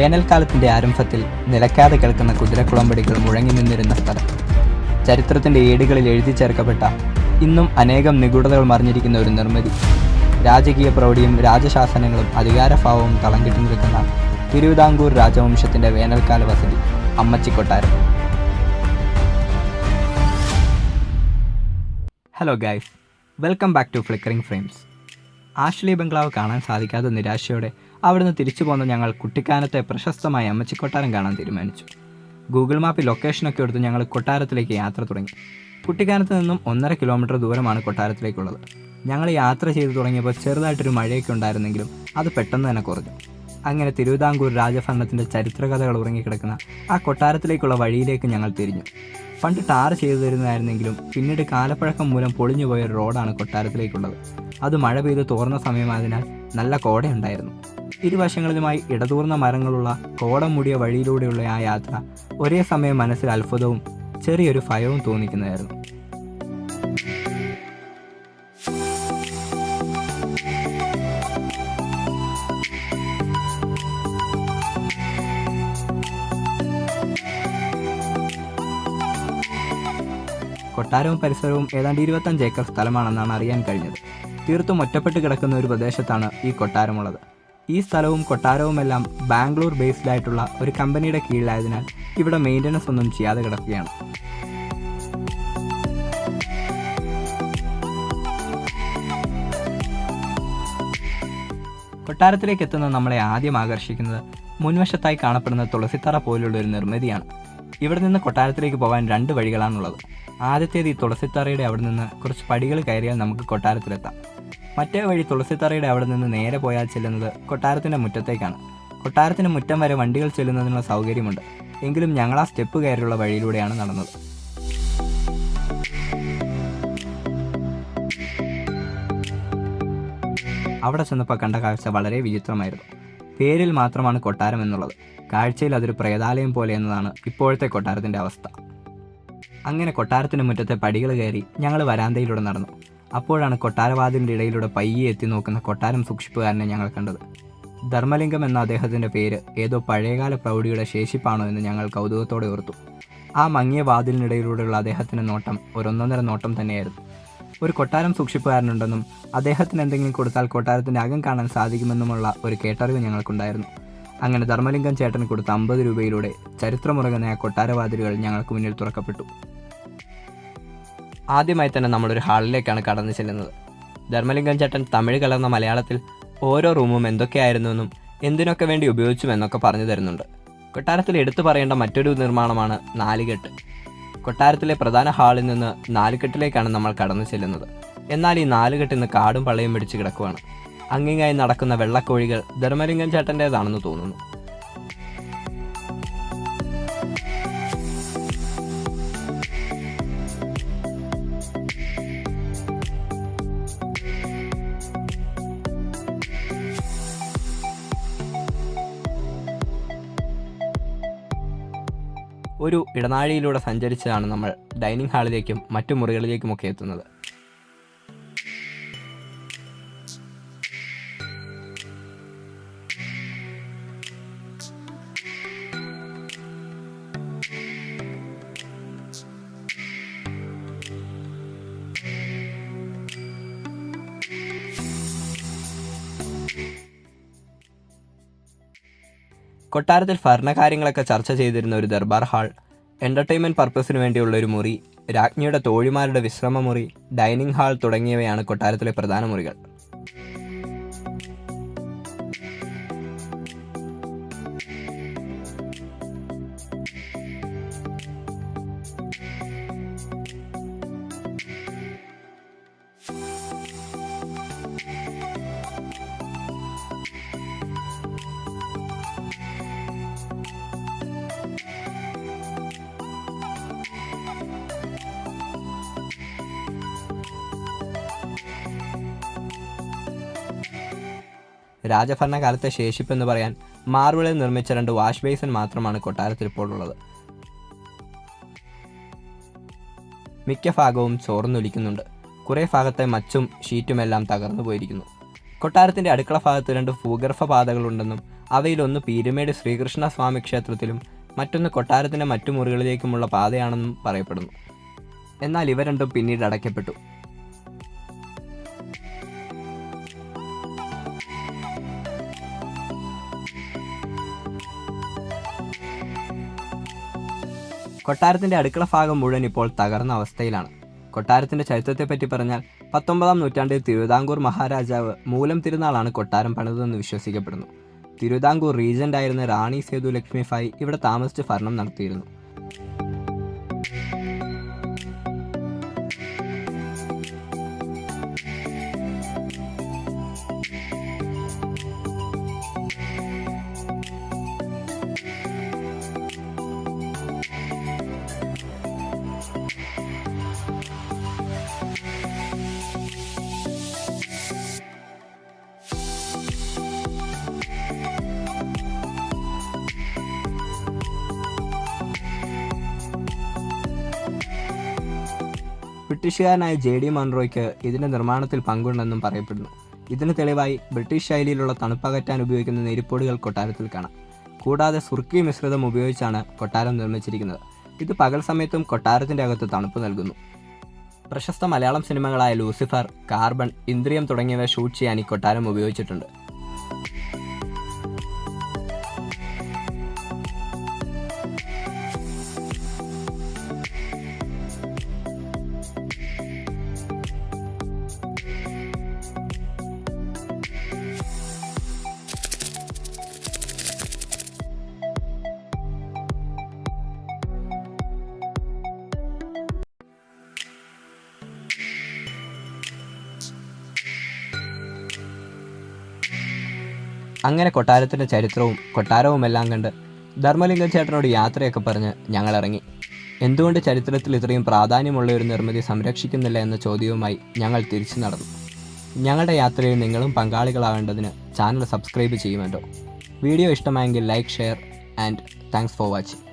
വേനൽക്കാലത്തിന്റെ ആരംഭത്തിൽ നിലക്കാതെ കേൾക്കുന്ന കുതിരക്കുളമ്പടികൾ മുഴങ്ങി നിന്നിരുന്ന സ്ഥലം. ചരിത്രത്തിന്റെ ഏടുകളിൽ എഴുതി ചേർക്കപ്പെട്ട ഇന്നും അനേകം നിഗൂഢതകൾ മറിഞ്ഞിരിക്കുന്ന ഒരു നിർമ്മിതി. രാജകീയ പ്രൗഢിയും രാജശാസനങ്ങളും അധികാരഭാവവും തളം കെട്ടി നിൽക്കുന്ന തിരുവിതാംകൂർ രാജവംശത്തിന്റെ വേനൽക്കാല വസതി Ammachikottaram. Hello guys welcome back to flickering frames. Ashley ബംഗ്ലാവ് കാണാൻ സാധിക്കാത്ത നിരാശയോടെ അവിടുന്ന് തിരിച്ചു പോന്ന ഞങ്ങൾ കുട്ടിക്കാനത്തെ പ്രശസ്തമായ അമ്മച്ചി കൊട്ടാരം കാണാൻ തീരുമാനിച്ചു. ഗൂഗിൾ മാപ്പിൽ ലൊക്കേഷനൊക്കെ എടുത്ത് ഞങ്ങൾ കൊട്ടാരത്തിലേക്ക് യാത്ര തുടങ്ങി. കുട്ടിക്കാനത്ത് നിന്നും ഒന്നര കിലോമീറ്റർ ദൂരമാണ് കൊട്ടാരത്തിലേക്കുള്ളത്. ഞങ്ങൾ യാത്ര ചെയ്തു തുടങ്ങിയപ്പോൾ ചെറുതായിട്ടൊരു മഴയൊക്കെ ഉണ്ടായിരുന്നെങ്കിലും അത് പെട്ടെന്ന് തന്നെ കുറഞ്ഞു. അങ്ങനെ തിരുവിതാംകൂർ രാജഭരണത്തിന്റെ ചരിത്രകഥകൾ ഉറങ്ങിക്കിടക്കുന്ന ആ കൊട്ടാരത്തിലേക്കുള്ള വഴിയിലേക്ക് ഞങ്ങൾ തിരിഞ്ഞു. പണ്ട് ടാർ ചെയ്തു തരുന്നതായിരുന്നെങ്കിലും പിന്നീട് കാലപ്പഴക്കം മൂലം പൊളിഞ്ഞു പോയ റോഡാണ് കൊട്ടാരത്തിലേക്കുള്ളത്. അത് മഴ പെയ്ത് തോർന്ന സമയമായതിനാൽ നല്ല കോടയുണ്ടായിരുന്നു. ഇരുവശങ്ങളിലുമായി ഇടതൂർന്ന മരങ്ങളുള്ള കോടം മൂടിയ വഴിയിലൂടെയുള്ള ആ യാത്ര ഒരേ സമയം മനസ്സിൽ അത്ഭുതവും ചെറിയൊരു ഭയവും തോന്നിക്കുന്നതായിരുന്നു. കൊട്ടാരവും പരിസരവും ഏതാണ്ട് ഇരുപത്തഞ്ച് ഏക്കർ സ്ഥലമാണെന്നാണ് അറിയാൻ കഴിഞ്ഞത്. തീർത്തും ഒറ്റപ്പെട്ട് കിടക്കുന്ന ഒരു പ്രദേശത്താണ് ഈ കൊട്ടാരമുള്ളത്. ഈ സ്ഥലവും കൊട്ടാരവുമെല്ലാം ബാംഗ്ലൂർ ബേസ്ഡ് ആയിട്ടുള്ള ഒരു കമ്പനിയുടെ കീഴിലായതിനാൽ ഇവിടെ മെയിന്റനൻസ് ഒന്നും ചെയ്യാതെ കിടക്കുകയാണ്. കൊട്ടാരത്തിലേക്ക് എത്തുന്ന നമ്മളെ ആദ്യം ആകർഷിക്കുന്നത് മുൻവശത്തായി കാണപ്പെടുന്ന തുളസിത്തറ പോലുള്ള ഒരു നിർമ്മിതിയാണ്. ഇവിടെ നിന്ന് കൊട്ടാരത്തിലേക്ക് പോകാൻ രണ്ട് വഴികളാണുള്ളത്. ആദ്യത്തേത് ഈ തുളസിത്തറയുടെ അവിടെ നിന്ന് കുറച്ച് പടികൾ കയറിയാൽ നമുക്ക് കൊട്ടാരത്തിലെത്താം. മറ്റേ വഴി തുളസിത്തറയുടെ അവിടെ നിന്ന് നേരെ പോയാൽ ചെല്ലുന്നത് കൊട്ടാരത്തിന്റെ മുറ്റത്തേക്കാണ്. കൊട്ടാരത്തിന് മുറ്റം വരെ വണ്ടികൾ ചെല്ലുന്നതിനുള്ള സൗകര്യമുണ്ട്. എങ്കിലും ഞങ്ങൾ ആ സ്റ്റെപ്പ് കയറിയുള്ള വഴിയിലൂടെയാണ് നടന്നത്. അവിടെ ചെന്നപ്പോൾ കണ്ട കാഴ്ച വളരെ വിചിത്രമായിരുന്നു. പേരിൽ മാത്രമാണ് കൊട്ടാരം എന്നുള്ളത്. കാഴ്ചയിൽ അതൊരു പ്രേതാലയം പോലെ എന്നതാണ് ഇപ്പോഴത്തെ കൊട്ടാരത്തിന്റെ അവസ്ഥ. അങ്ങനെ കൊട്ടാരത്തിന് മുറ്റത്തെ പടികൾ കയറി ഞങ്ങൾ വരാന്തയിലൂടെ നടന്നു. അപ്പോഴാണ് കൊട്ടാരവാതിലിന്റെ ഇടയിലൂടെ പയ്യെ എത്തി നോക്കുന്ന കൊട്ടാരം സൂക്ഷിപ്പുകാരനെ ഞങ്ങൾ കണ്ടത്. ധർമ്മലിംഗം എന്ന അദ്ദേഹത്തിന്റെ പേര് ഏതോ പഴയകാല പ്രൗഢിയുടെ ശേഷിപ്പാണോ എന്ന് ഞങ്ങൾ കൗതുകത്തോടെ ഓർത്തു. ആ മങ്ങിയ വാതിലിനിടയിലൂടെയുള്ള അദ്ദേഹത്തിന്റെ നോട്ടം ഒരൊന്നൊന്നര നോട്ടം തന്നെയായിരുന്നു. ഒരു കൊട്ടാരം സൂക്ഷിപ്പുകാരനുണ്ടെന്നും അദ്ദേഹത്തിന് എന്തെങ്കിലും കൊടുത്താൽ കൊട്ടാരത്തിന്റെ അകം കാണാൻ സാധിക്കുമെന്നുമുള്ള ഒരു കേട്ടറിവ് ഞങ്ങൾക്കുണ്ടായിരുന്നു. അങ്ങനെ ധർമ്മലിംഗം ചേട്ടന് കൊടുത്ത അമ്പത് രൂപയിലൂടെ ചരിത്രമുറങ്ങുന്ന ആ കൊട്ടാരവാതിലുകൾ ഞങ്ങൾക്ക് മുന്നിൽ തുറക്കപ്പെട്ടു. ആദ്യമായി തന്നെ നമ്മളൊരു ഹാളിലേക്കാണ് കടന്നു ചെല്ലുന്നത്. ധർമ്മലിംഗം ചേട്ടൻ തമിഴ് കലർന്ന മലയാളത്തിൽ ഓരോ റൂമും എന്തൊക്കെയായിരുന്നുവെന്നും എന്തിനൊക്കെ വേണ്ടി ഉപയോഗിച്ചുമെന്നൊക്കെ പറഞ്ഞു തരുന്നുണ്ട്. കൊട്ടാരത്തിൽ എടുത്തു പറയേണ്ട മറ്റൊരു നിർമ്മാണമാണ് നാലുകെട്ട്. കൊട്ടാരത്തിലെ പ്രധാന ഹാളിൽ നിന്ന് നാലുകെട്ടിലേക്കാണ് നമ്മൾ കടന്നു ചെല്ലുന്നത്. എന്നാൽ ഈ നാലുകെട്ട് ഇന്ന് കാടും പള്ളയും പിടിച്ച് കിടക്കുവാണ്. അങ്ങിങ്ങായി നടക്കുന്ന വെള്ളക്കോഴികൾ ധർമ്മലിംഗം ചേട്ടന്റേതാണെന്ന് തോന്നുന്നു. ഒരു ഇടനാഴിയിലൂടെ സഞ്ചരിച്ചാണ് നമ്മൾ ഡൈനിങ് ഹാളിലേക്കും മറ്റു മുറികളിലേക്കുമൊക്കെ എത്തുന്നത്. കൊട്ടാരത്തിൽ ഭരണകാര്യങ്ങളൊക്കെ ചർച്ച ചെയ്തിരുന്ന ഒരു ദർബാർ ഹാൾ എന്റർടൈൻമെന്റ് പർപ്പസിന് വേണ്ടിയുള്ള ഒരു മുറി രാജ്ഞിയുടെ തോഴിമാരുടെ വിശ്രമ മുറി ഡൈനിങ് ഹാൾ തുടങ്ങിയവയാണ് കൊട്ടാരത്തിലെ പ്രധാന മുറികൾ. രാജഭരണകാലത്തെ ശേഷിപ്പെന്ന് പറയാൻ മാർബിളിൽ നിർമ്മിച്ച രണ്ട് വാഷ് ബേസിൻ മാത്രമാണ് കൊട്ടാരത്തിൽ ഇപ്പോൾ ഉള്ളത്. മിക്ക ഭാഗവും ചോർന്നൊലിക്കുന്നുണ്ട്. കുറേ ഭാഗത്തെ മച്ചും ഷീറ്റുമെല്ലാം തകർന്നു പോയിരിക്കുന്നു. കൊട്ടാരത്തിന്റെ അടുക്കള ഭാഗത്ത് രണ്ട് ഭൂഗർഭ പാതകളുണ്ടെന്നും അവയിലൊന്ന് പീരുമേട് ശ്രീകൃഷ്ണ സ്വാമി ക്ഷേത്രത്തിലും മറ്റൊന്ന് കൊട്ടാരത്തിന്റെ മറ്റു മുറികളിലേക്കുമുള്ള പാതയാണെന്നും പറയപ്പെടുന്നു. എന്നാൽ ഇവ രണ്ടും പിന്നീട് അടയ്ക്കപ്പെട്ടു. കൊട്ടാരത്തിന്റെ അടുക്കള ഭാഗം മുഴുവൻ ഇപ്പോൾ തകർന്ന അവസ്ഥയിലാണ്. കൊട്ടാരത്തിന്റെ ചരിത്രത്തെ പറ്റി പറഞ്ഞാൽ പത്തൊമ്പതാം നൂറ്റാണ്ടിൽ തിരുവിതാംകൂർ മഹാരാജാവ് മൂലം തിരുനാളാണ് കൊട്ടാരം പണിതെന്ന് വിശ്വസിക്കപ്പെടുന്നു. തിരുവിതാംകൂർ റീജന്റായിരുന്ന റാണി സേതു ലക്ഷ്മി ഫായി ഇവിടെ താമസിച്ച് ഭരണം നടത്തിയിരുന്നു. ബ്രിട്ടീഷുകാരനായ ജെ ഡി മൺറോയ്ക്ക് ഇതിന്റെ നിർമ്മാണത്തിൽ പങ്കുണ്ടെന്നും പറയപ്പെടുന്നു. ഇതിന് തെളിവായി ബ്രിട്ടീഷ് ശൈലിയിലുള്ള തണുപ്പകറ്റാൻ ഉപയോഗിക്കുന്ന നെരിപ്പോടുകൾ കൊട്ടാരത്തിൽ കാണാം. കൂടാതെ സുർക്കി മിശ്രിതം ഉപയോഗിച്ചാണ് കൊട്ടാരം നിർമ്മിച്ചിരിക്കുന്നത്. ഇത് പകൽ സമയത്തും കൊട്ടാരത്തിന്റെ അകത്ത് തണുപ്പ് നൽകുന്നു. പ്രശസ്ത മലയാളം സിനിമകളായ ലൂസിഫർ കാർബൺ ഇന്ദ്രിയം തുടങ്ങിയവ ഷൂട്ട് ചെയ്യാൻ ഈ കൊട്ടാരം ഉപയോഗിച്ചിട്ടുണ്ട്. അങ്ങനെ കൊട്ടാരത്തിന്റെ ചരിത്രവും കൊട്ടാരവും എല്ലാം കണ്ട് ധർമ്മലിംഗ ചേട്ടനോട് യാത്രയൊക്കെ പറഞ്ഞ് ഞങ്ങൾ ഇറങ്ങി എന്തുകൊണ്ട് ചരിത്രത്തിൽ ഇത്രയും പ്രാധാന്യമുള്ള ഒരു നിർമ്മിതി സംരക്ഷിക്കുന്നില്ല എന്ന ചോദ്യവുമായി ഞങ്ങൾ തിരിച്ചു നടന്നു. ഞങ്ങളുടെ യാത്രയിൽ നിങ്ങളും പങ്കാളികളാവേണ്ടതിന് ചാനൽ സബ്സ്ക്രൈബ് ചെയ്യുമല്ലോ. വീഡിയോ ഇഷ്ടമായെങ്കിൽ like share and thanks for watching.